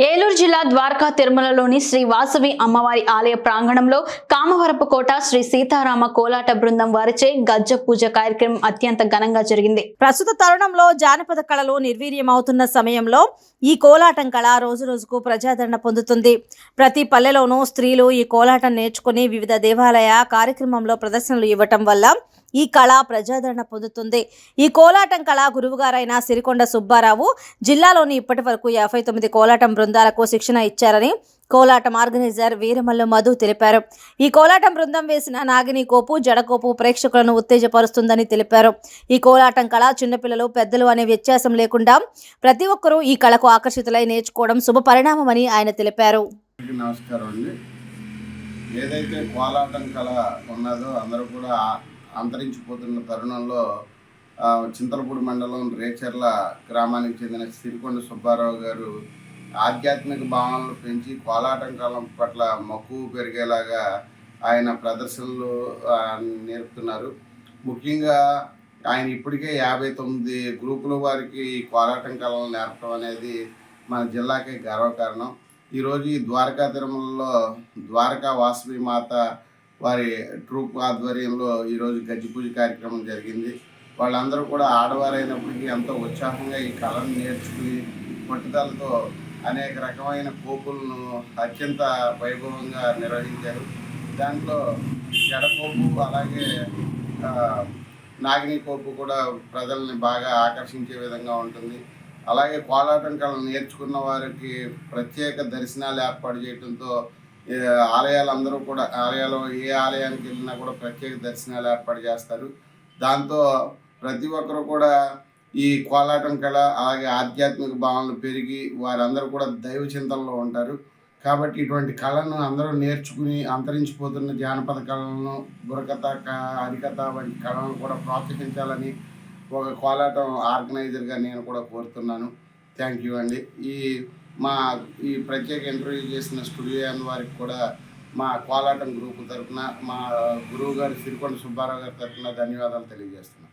ఏలూరు జిల్లా ద్వారకా తిరుమలలోని శ్రీ వాసవి అమ్మవారి ఆలయ ప్రాంగణంలో కామవరపు కోట శ్రీ సీతారామ కోలాట బృందం వారిచే గజ్జ పూజ కార్యక్రమం అత్యంత ఘనంగా జరిగింది. ప్రస్తుత తరుణంలో జానపద కళలు నిర్వీర్యమవుతున్న సమయంలో ఈ కోలాటం కళ రోజు రోజుకు ప్రజాదరణ పొందుతుంది. ప్రతి పల్లెలోనూ స్త్రీలు ఈ కోలాటం నేర్చుకుని వివిధ దేవాలయ కార్యక్రమంలో ప్రదర్శనలు ఇవ్వటం వల్ల ఈ కళ ప్రజాదరణ పొందుతుంది. ఈ కోలాటం కళ గురువుగారైన సిరికొండ సుబ్బారావు జిల్లాలోని ఇప్పటి వరకు యాభై తొమ్మిది కోలాటం బృందాలకు శిక్షణ ఇచ్చారని కోలాటం ఆర్గనైజర్ వీరమల్లు మధు తెలిపారు. ఈ కోలాటం బృందం వేసిన నాగిని కోపు జడకోపు ప్రేక్షకులను ఉత్తేజపరుస్తుందని తెలిపారు. ఈ కోలాటం కళ చిన్నపిల్లలు పెద్దలు అనే వ్యత్యాసం లేకుండా ప్రతి ఒక్కరూ ఈ కళకు ఆకర్షితులై నేర్చుకోవడం శుభ పరిణామమని ఆయన తెలిపారు. నమస్కారం అండి. ఏదైతే కోలాటం కళ ఉన్నదో అందరూ కూడా అంతరించిపోతున్న తరుణంలో చింతలపూడి మండలం రేచర్ల గ్రామానికి చెందిన సిరికొండ సుబ్బారావు గారు ఆధ్యాత్మిక భావనలు పెంచి కోలాటం పట్ల మక్కువ పెరిగేలాగా ఆయన ప్రదర్శనలు నేర్పుతున్నారు. ముఖ్యంగా ఆయన ఇప్పటికే యాభై తొమ్మిది గ్రూపుల వారికి ఈ కోలాటం కళలు నేర్పడం అనేది మన జిల్లాకే గర్వకారణం. ఈరోజు ఈ ద్వారకా తిరుమలలో ద్వారకా వాసవి మాత వారి ట్రూప్ ఆధ్వర్యంలో ఈరోజు గజ్జి పూజ కార్యక్రమం జరిగింది. వాళ్ళందరూ కూడా ఆడవారైనప్పటికీ ఎంతో ఉత్సాహంగా ఈ కళను నేర్చుకుని పట్టుదలతో అనేక రకమైన కోపులను అత్యంత వైభవంగా నిర్వహించారు. దాంట్లో జడకోపు అలాగే నాగిని కోపు కూడా ప్రజల్ని బాగా ఆకర్షించే విధంగా ఉంటుంది. అలాగే కోలాటం కళ నేర్చుకున్న వారికి ప్రత్యేక దర్శనాలు ఏర్పాటు చేయడంతో ఆలయాలందరూ కూడా ఆలయాలు ఏ ఆలయానికి వెళ్ళినా కూడా ప్రత్యేక దర్శనాలు ఏర్పాటు చేస్తారు. దాంతో ప్రతి ఒక్కరు కూడా ఈ కోలాటం కళ అలాగే ఆధ్యాత్మిక భావనలు పెరిగి వారందరూ కూడా దైవ చింతనలో ఉంటారు. కాబట్టి ఇటువంటి కళను అందరూ నేర్చుకుని అంతరించిపోతున్న జానపద కళలను బురకథ క- హరికథ వంటి కళలను కూడా ప్రోత్సహించాలని ఒక కోలాటం ఆర్గనైజర్గా నేను కూడా కోరుతున్నాను. థ్యాంక్ యూ అండి. ఈ మా ఈ ప్రత్యేక ఇంటర్వ్యూ చేసిన స్టూడియో అండ్ వారికి కూడా మా కోలాటం గ్రూప్ తరఫున మా గురువు గారు సిరికొండ సుబ్బారావు గారి తరఫున ధన్యవాదాలు తెలియజేస్తున్నాను.